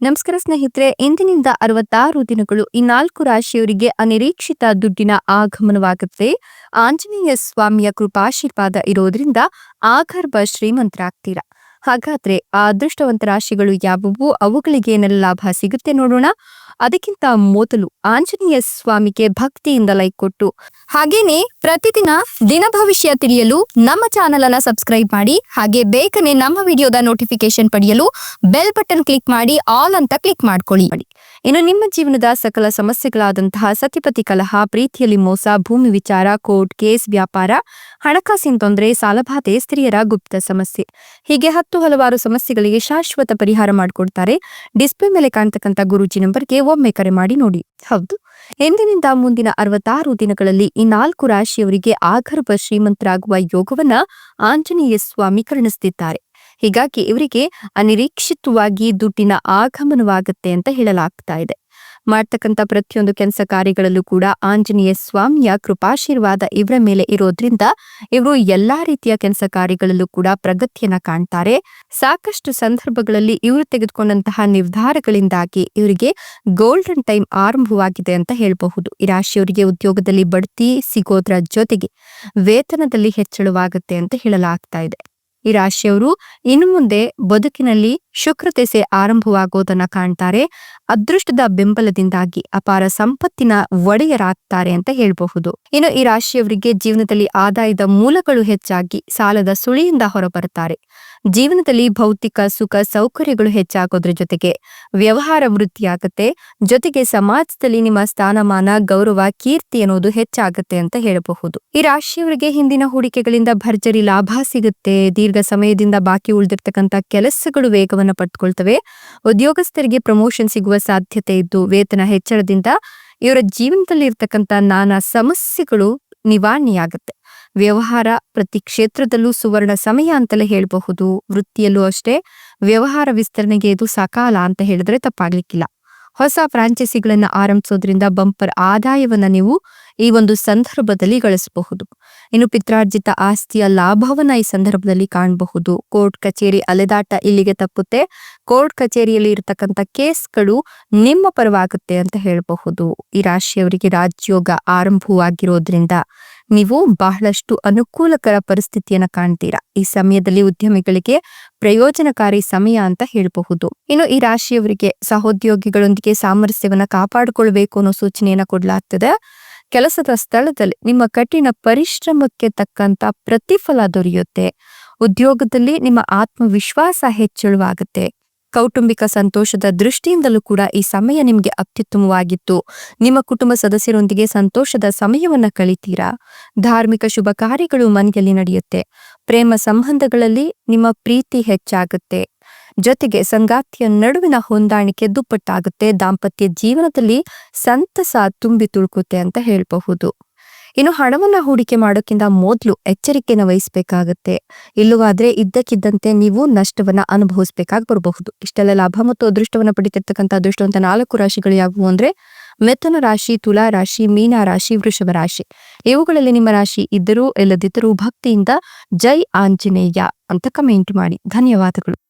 ನಮಸ್ಕಾರ ಸ್ನೇಹಿತರೆ, ಇಂದಿನಿಂದ ಅರವತ್ತಾರು ದಿನಗಳು ಈ ನಾಲ್ಕು ರಾಶಿಯವರಿಗೆ ಅನಿರೀಕ್ಷಿತ ದುಡ್ಡಿನ ಆಗಮನವಾಗುತ್ತೆ. ಆಂಜನೇಯ ಸ್ವಾಮಿಯ ಕೃಪಾಶೀರ್ವಾದ ಇರೋದ್ರಿಂದ ಆಗರ್ಭ ಶ್ರೀಮಂತರಾಗ್ತೀರಾ. ಹಾಗಾದ್ರೆ ಆ ಅದೃಷ್ಟವಂತ ರಾಶಿಗಳು ಯಾವುವು? ಅವುಗಳಿಗೆ ಏನೆಲ್ಲ ಲಾಭ ಸಿಗುತ್ತೆ ನೋಡೋಣ. ಅದಕ್ಕಿಂತ ಮೊದಲು ಆಂಜನೇಯ ಸ್ವಾಮಿಗೆ ಭಕ್ತಿಯಿಂದ ಲೈಕ್ ಕೊಟ್ಟು. ಹಾಗೇನೆ ಪ್ರತಿದಿನ ದಿನ ಭವಿಷ್ಯ ತಿಳಿಯಲು ನಮ್ಮ ಚಾನೆಲ್ ಅನ್ನ ಸಬ್ಸ್ಕ್ರೈಬ್ ಮಾಡಿ, ಹಾಗೆ ಬೇಗನೆ ನಮ್ಮ ವಿಡಿಯೋದ ನೋಟಿಫಿಕೇಶನ್ ಪಡೆಯಲು ಬೆಲ್ ಬಟನ್ ಕ್ಲಿಕ್ ಮಾಡಿ ಆಲ್ ಅಂತ ಕ್ಲಿಕ್ ಮಾಡ್ಕೊಳ್ಳಿ. ಇನ್ನು ನಿಮ್ಮ ಜೀವನದ ಸಕಲ ಸಮಸ್ಯೆಗಳಾದಂತಹ ಸತಿಪತಿ ಕಲಹ, ಪ್ರೀತಿಯಲ್ಲಿ ಮೋಸ, ಭೂಮಿ ವಿಚಾರ, ಕೋರ್ಟ್ ಕೇಸ್, ವ್ಯಾಪಾರ, ಹಣಕಾಸಿನ ತೊಂದರೆ ಸಾಲಬಾಧೆ ಸ್ತ್ರೀಯರ ಗುಪ್ತ ಸಮಸ್ಯೆ. ಹೀಗೆ ಹತ್ತು ಹಲವಾರು ಸಮಸ್ಯೆಗಳಿಗೆ ಶಾಶ್ವತ ಪರಿಹಾರ ಮಾಡಿಕೊಡ್ತಾರೆ. ಡಿಸ್ಪ್ಲೇ ಮೇಲೆ ಕಾಣ್ತಕ್ಕಂಥ ಗುರುಜಿ ನಂಬರ್ಗೆ ಒಮ್ಮೆ ಕರೆ ಮಾಡಿ ನೋಡಿ. ಹೌದು. ಎಂದಿನಿಂದ ಮುಂದಿನ ಅರವತ್ತಾರು ದಿನಗಳಲ್ಲಿ ಈ ನಾಲ್ಕು ರಾಶಿಯವರಿಗೆ ಆಗರ್ಭ ಶ್ರೀಮಂತರಾಗುವ ಯೋಗವನ್ನ ಆಂಜನೇಯ ಸ್ವಾಮಿ ಕರುಣಿಸುತ್ತಿದ್ದಾರೆ ಹೀಗಾಗಿ ಇವರಿಗೆ ಅನಿರೀಕ್ಷಿತವಾಗಿ ದುಡ್ಡಿನ ಆಗಮನವಾಗುತ್ತೆ ಅಂತ ಹೇಳಲಾಗ್ತಾ ಇದೆ. ಮಾಡ್ತಕ್ಕಂಥ ಪ್ರತಿಯೊಂದು ಕೆಲಸ ಕಾರ್ಯಗಳಲ್ಲೂ ಕೂಡ ಆಂಜನೇಯ ಸ್ವಾಮಿಯ ಕೃಪಾಶೀರ್ವಾದ ಇವರ ಮೇಲೆ ಇರೋದ್ರಿಂದ ಇವರು ಎಲ್ಲಾ ರೀತಿಯ ಕೆಲಸ ಕಾರ್ಯಗಳಲ್ಲೂ ಕೂಡ ಪ್ರಗತಿಯನ್ನ ಕಾಣ್ತಾರೆ. ಸಾಕಷ್ಟು ಸಂದರ್ಭಗಳಲ್ಲಿ ಇವರು ತೆಗೆದುಕೊಂಡಂತಹ ನಿರ್ಧಾರಗಳಿಂದಾಗಿ ಇವರಿಗೆ ಗೋಲ್ಡನ್ ಟೈಮ್ ಆರಂಭವಾಗಿದೆ ಅಂತ ಹೇಳಬಹುದು. ಈ ರಾಶಿಯವರಿಗೆ ಉದ್ಯೋಗದಲ್ಲಿ ಬಡ್ತಿ ಸಿಗೋದ್ರ ಜೊತೆಗೆ ವೇತನದಲ್ಲಿ ಹೆಚ್ಚಳವಾಗುತ್ತೆ ಅಂತ ಹೇಳಲಾಗ್ತಾ ಇದೆ. ಈ ರಾಶಿಯವರು ಇನ್ನು ಮುಂದೆ ಬದುಕಿನಲ್ಲಿ ಶುಕ್ರತೆಸೆ ಆರಂಭವಾಗೋದನ್ನ ಕಾಣ್ತಾರೆ. ಅದೃಷ್ಟದ ಬೆಂಬಲದಿಂದಾಗಿ ಅಪಾರ ಸಂಪತ್ತಿನ ಒಡೆಯರಾಗ್ತಾರೆ ಅಂತ ಹೇಳಬಹುದು. ಇನ್ನು ಈ ರಾಶಿಯವರಿಗೆ ಜೀವನದಲ್ಲಿ ಆದಾಯದ ಮೂಲಗಳು ಹೆಚ್ಚಾಗಿ ಸಾಲದ ಸುಳಿಯಿಂದ ಹೊರಬರುತ್ತಾರೆ. ಜೀವನದಲ್ಲಿ ಭೌತಿಕ ಸುಖ ಸೌಕರ್ಯಗಳು ಹೆಚ್ಚಾಗೋದ್ರ ಜೊತೆಗೆ ವ್ಯವಹಾರ ವೃದ್ಧಿಯಾಗುತ್ತೆ ಜೊತೆಗೆ ಸಮಾಜದಲ್ಲಿ ನಿಮ್ಮ ಸ್ಥಾನಮಾನ, ಗೌರವ, ಕೀರ್ತಿ ಅನ್ನೋದು ಹೆಚ್ಚಾಗುತ್ತೆ ಅಂತ ಹೇಳಬಹುದು. ಈ ರಾಶಿಯವರಿಗೆ ಹಿಂದಿನ ಹೂಡಿಕೆಗಳಿಂದ ಭರ್ಜರಿ ಲಾಭ ಸಿಗುತ್ತೆ. ದೀರ್ಘ ಸಮಯದಿಂದ ಬಾಕಿ ಉಳಿದಿರ್ತಕ್ಕಂಥ ಕೆಲಸಗಳು ವೇಗವನ್ನು ಪಡ್ಕೊಳ್ತವೆ. ಉದ್ಯೋಗಸ್ಥರಿಗೆ ಪ್ರಮೋಷನ್ ಸಿಗುವ ಸಾಧ್ಯತೆ ಇದ್ದು, ವೇತನ ಹೆಚ್ಚಳದಿಂದ ಇವರ ಜೀವನದಲ್ಲಿ ಇರ್ತಕ್ಕಂಥ ನಾನಾ ಸಮಸ್ಯೆಗಳು ನಿವಾರಣೆಯಾಗುತ್ತೆ. ವ್ಯವಹಾರ ಪ್ರತಿ ಕ್ಷೇತ್ರದಲ್ಲೂ ಸುವರ್ಣ ಸಮಯ ಅಂತಲೇ ಹೇಳಬಹುದು. ವೃತ್ತಿಯಲ್ಲೂ ಅಷ್ಟೇ, ವ್ಯವಹಾರ ವಿಸ್ತರಣೆಗೆ ಇದು ಸಕಾಲ ಅಂತ ಹೇಳಿದ್ರೆ ತಪ್ಪಾಗ್ಲಿಕ್ಕಿಲ್ಲ. ಹೊಸ ಫ್ರಾಂಚೈಸಿಗಳನ್ನ ಆರಂಭಿಸೋದ್ರಿಂದ ಬಂಪರ್ ಆದಾಯವನ್ನ ನೀವು ಈ ಒಂದು ಸಂದರ್ಭದಲ್ಲಿ ಗಳಿಸಬಹುದು. ಇನ್ನು ಪಿತ್ರಾರ್ಜಿತ ಆಸ್ತಿಯ ಲಾಭವನ್ನ ಈ ಸಂದರ್ಭದಲ್ಲಿ ಕಾಣಬಹುದು. ಕೋರ್ಟ್ ಕಚೇರಿ ಅಲೆದಾಟ ಇಲ್ಲಿಗೆ ತಪ್ಪುತ್ತೆ. ಕೋರ್ಟ್ ಕಚೇರಿಯಲ್ಲಿ ಇರತಕ್ಕಂತ ಕೇಸ್ಗಳು ನಿಮ್ಮ ಪರವಾಗುತ್ತೆ ಅಂತ ಹೇಳಬಹುದು. ಈ ರಾಶಿಯವರಿಗೆ ರಾಜ್ಯೋಗ ಆರಂಭವಾಗಿರೋದ್ರಿಂದ ನೀವು ಬಹಳಷ್ಟು ಅನುಕೂಲಕರ ಪರಿಸ್ಥಿತಿಯನ್ನ ಕಾಣ್ತೀರಾ. ಈ ಸಮಯದಲ್ಲಿ ಉದ್ಯಮಿಗಳಿಗೆ ಪ್ರಯೋಜನಕಾರಿ ಸಮಯ ಅಂತ ಹೇಳಬಹುದು. ಇನ್ನು ಈ ರಾಶಿಯವರಿಗೆ ಸಹೋದ್ಯೋಗಿಗಳೊಂದಿಗೆ ಸಾಮರಸ್ಯವನ್ನ ಕಾಪಾಡಿಕೊಳ್ಬೇಕು ಅನ್ನೋ ಸೂಚನೆಯನ್ನ ಕೊಡಲಾಗ್ತದೆ. ಕೆಲಸದ ಸ್ಥಳದಲ್ಲಿ ನಿಮ್ಮ ಕಠಿಣ ಪರಿಶ್ರಮಕ್ಕೆ ತಕ್ಕಂತ ಪ್ರತಿಫಲ ದೊರೆಯುತ್ತೆ. ಉದ್ಯೋಗದಲ್ಲಿ ನಿಮ್ಮ ಆತ್ಮವಿಶ್ವಾಸ ಹೆಚ್ಚಳವಾಗುತ್ತೆ. ಕೌಟುಂಬಿಕ ಸಂತೋಷದ ದೃಷ್ಟಿಯಿಂದಲೂ ಕೂಡ ಈ ಸಮಯ ನಿಮಗೆ ಅತ್ಯುತ್ತಮವಾಗಿತ್ತು. ನಿಮ್ಮ ಕುಟುಂಬ ಸದಸ್ಯರೊಂದಿಗೆ ಸಂತೋಷದ ಸಮಯವನ್ನ ಕಳಿತೀರಾ? ಧಾರ್ಮಿಕ ಶುಭ ಕಾರ್ಯಗಳು ಮನೆಯಲ್ಲಿ ನಡೆಯುತ್ತೆ. ಪ್ರೇಮ ಸಂಬಂಧಗಳಲ್ಲಿ ನಿಮ್ಮ ಪ್ರೀತಿ ಹೆಚ್ಚಾಗುತ್ತೆ. ಜೊತೆಗೆ ಸಂಗಾತಿಯ ನಡುವಿನ ಹೊಂದಾಣಿಕೆ ದುಪ್ಪಟ್ಟಾಗುತ್ತೆ. ದಾಂಪತ್ಯ ಜೀವನದಲ್ಲಿ ಸಂತಸ ತುಂಬಿ ತುಳುಕುತ್ತೆ ಅಂತ ಹೇಳಬಹುದು. ಇನ್ನು ಹಣವನ್ನ ಹೂಡಿಕೆ ಮಾಡೋಕ್ಕಿಂತ ಮೊದಲು ಎಚ್ಚರಿಕೆನ ವಹಿಸಬೇಕಾಗತ್ತೆ. ಇಲ್ಲವಾದ್ರೆ ಇದ್ದಕ್ಕಿದ್ದಂತೆ ನೀವು ನಷ್ಟವನ್ನ ಅನುಭವಿಸಬೇಕಾಗಿ ಬರಬಹುದು ಇಷ್ಟೆಲ್ಲ ಲಾಭ ಮತ್ತು ಅದೃಷ್ಟವನ್ನ ಪಡಿತಿರ್ತಕ್ಕಂಥ ಅದೃಷ್ಟವಂತ ನಾಲ್ಕು ರಾಶಿಗಳು ಯಾವುವು ಅಂದ್ರೆ, ಮಿಥುನ ರಾಶಿ, ತುಲಾ ರಾಶಿ, ಮೀನ ರಾಶಿ, ವೃಷಭ ರಾಶಿ. ಇವುಗಳಲ್ಲಿ ನಿಮ್ಮ ರಾಶಿ ಇದ್ದರೂ ಇಲ್ಲದಿದ್ದರೂ ಭಕ್ತಿಯಿಂದ ಜೈ ಆಂಜನೇಯ ಅಂತ ಕಮೆಂಟ್ ಮಾಡಿ. ಧನ್ಯವಾದಗಳು.